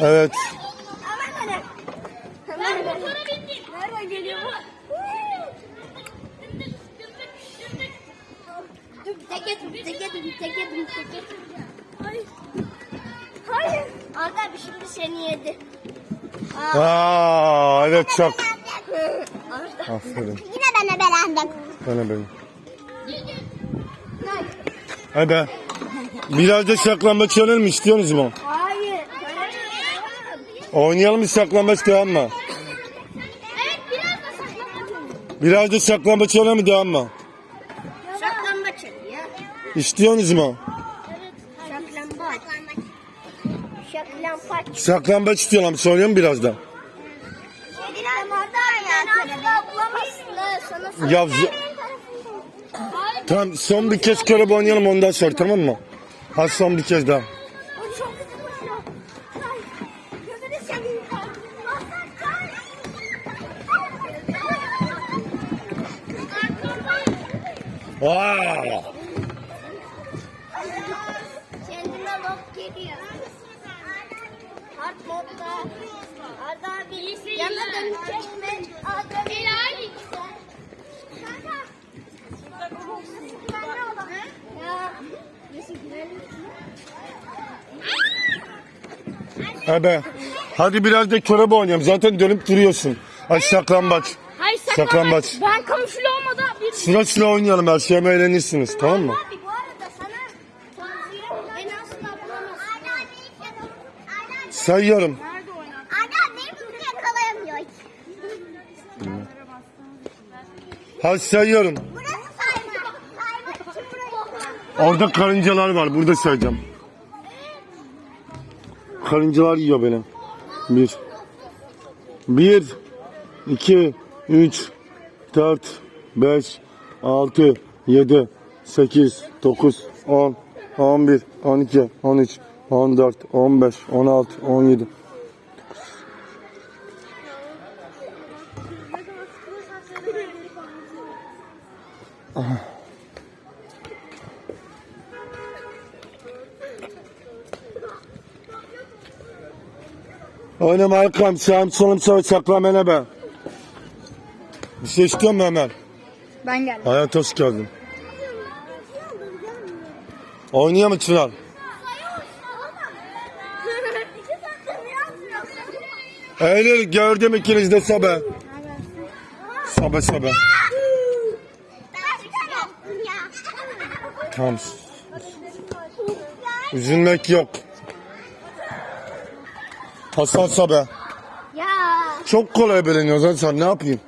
Evet. Nereden geliyor bu? Teke dur, teke dur, teke dur. Hayır. Hayır. Arda bir şimdi seni yedi. Aa, evet çok. Arda. Aferin. Yine bana beğendim. Bana benim. Hadi. Biraz da saklambaç oynayalım mı? İstiyorsunuz mu? Hayır. Oynayalım mı saklambaç devam mı? Evet biraz da saklambaç. Biraz da saklambaç oynayalım mı devam mı? Saklambaç ya. İstiyorsunuz mu? Saklambaç. Saklambaç. Saklambaç istiyorum. Söyleyeyim mi birazdan? Biraz Arda ya. Sana. Z- tamam son bir kez körebe oynayalım ondan sonra tamam mı? Hadi son bir kez daha. Aa! Kendime lok geliyor. Hard modda. Arda abi yana dönecek mi? Arda abi. Helal Ya. Neyse gülelim. Hadi. Hadi biraz da körebe oynayalım. Zaten dönüp duruyorsun. Hadi saklambaç. Hayır Saklambaç. Ben kamufle olmadan bir Sıra sıra oynayalım. Her şeye eğlenirsiniz. Tamam mı? Abi bu arada sana bulamazsın. Arda abi Sayıyorum. nerede oynar? Arda benim bunu yakalayamıyor. Hadi sayıyorum. Burası sayma. Sayma için burayı. Orada karıncalar var. Burada sayacağım. Karıncalar yiyor beni. Bir. Bir. iki, Üç. Dört. Beş. Altı. Yedi. Sekiz. Dokuz. On. On bir. On iki. On üç. On dört. On beş. On altı. On yedi. Oynama Erkam. Sağım solum sonra saklamene be. Bir şey istiyor musun Ömer? Ben geldim. Hayat hoş geldin. Oynuyor mu Çınar? Eylül gördüm ikiniz de sobe. Sobe sobe. Tamam. Üzülmek yok. Hasan sobe. Ya. Çok kolay beleniyoruz lan sen ne yapayım?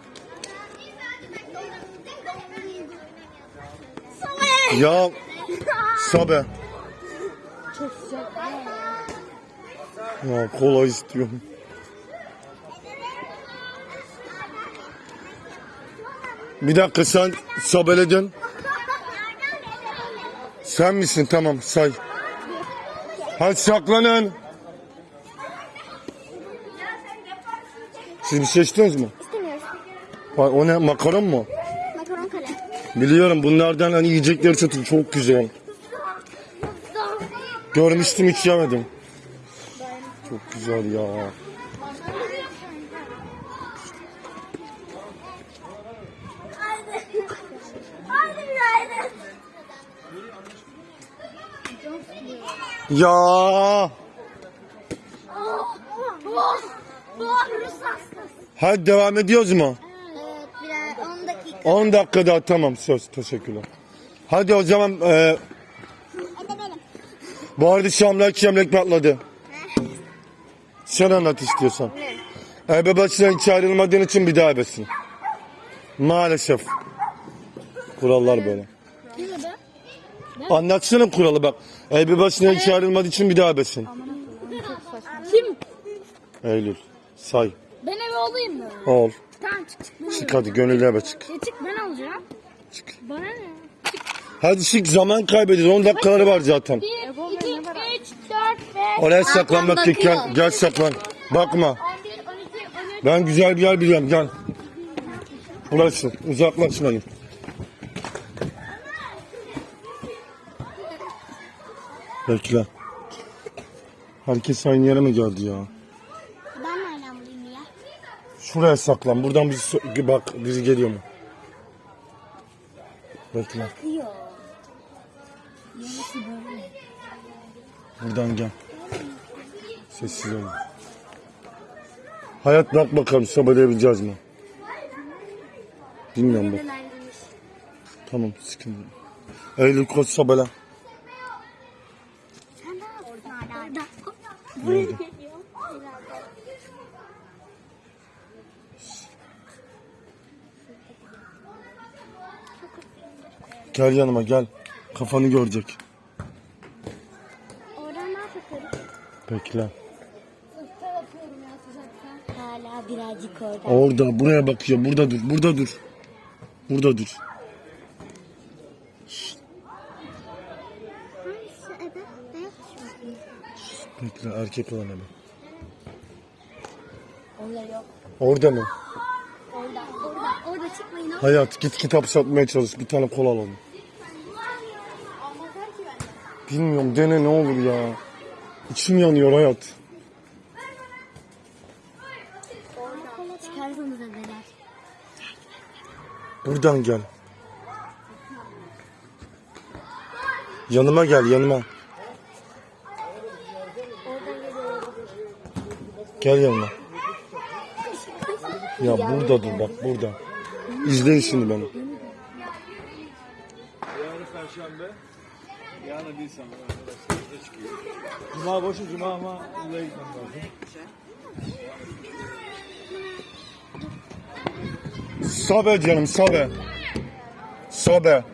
Ya sobe. Ya kolay istiyorum. Bir dakika sen sobeledin. Sen misin? Tamam say. Hadi saklanın. Siz bir şey istiyorsunuz mu? İstemiyoruz. Vay, O ne makaron mu? Makaron kale. Biliyorum bunlardan hani yiyecekleri satın çok güzel. Görmüştüm hiç yemedim. Çok güzel ya. Ya Oh, oh, oh, hastası. Hadi devam ediyoruz mu? Evet, biraz 10 dakika. 10 dakika daha tamam söz teşekkürler. Hadi o zaman e, bu arada Şamlar Şamlek patladı. Sen anlat istiyorsan. Ebe başından hiç ayrılmadığın için bir daha ebesin. Maalesef. Kurallar böyle. Anlatsana kuralı bak. Ebe başından hiç ayrılmadığı için bir daha ebesin. Kim? Eylül. Say. Olayım mı? Ol. Tamam çık çık. Ben Çık hadi gönüllü eve çık. Ya çık ben alacağım. Çık. Bana ne? Hadi çık zaman kaybediyoruz. 10 dakikaları var zaten. 1, 2, 3, 4, 5, Oraya saklanmak yok. Gel, gel saklan. Bakma. 11, 12, 13. Ben güzel bir yer biliyorum. Gel. Burası. Uzaklaşmayın. Bekle. Herkes aynı yere mi geldi ya? Ben nereden bulayım ya? Şuraya saklan. Buradan so- bak biri geliyor mu? Bekle. Buradan gel. Sessiz ol. Hayat bak bakalım sabırlayabileceğiz mi? Bilmiyorum bak. Tamam sıkıntı. Eylül koş sabala. Sen orada? geliyor. Gel yanıma gel. Kafanı görecek. Oradan ne yapıyorsun? Bekle. Hala birazcık orada. Orada buraya bakıyor. Burada dur. Burada dur. Burada dur. Hangisi ebe? Beyaz mı? Bekle erkek olan hemen. Onlar yok. Orada mı? Orada. Orada. Orada çıkmayın. Hayat git kitap satmaya çalış. Bir tane kola alalım. Bilmiyorum dene ne olur ya. İçim yanıyor hayat. Buradan gel. Yanıma gel yanıma. Gel yanıma. Ya burada dur bak burada. İzleyin şimdi beni. Yarın Perşembe. Yarın değil sanırım arkadaşlar. Çıkıyor. Cuma boşu Cuma ama buraya gitmem lazım. Sabe canım sabe. Sabe.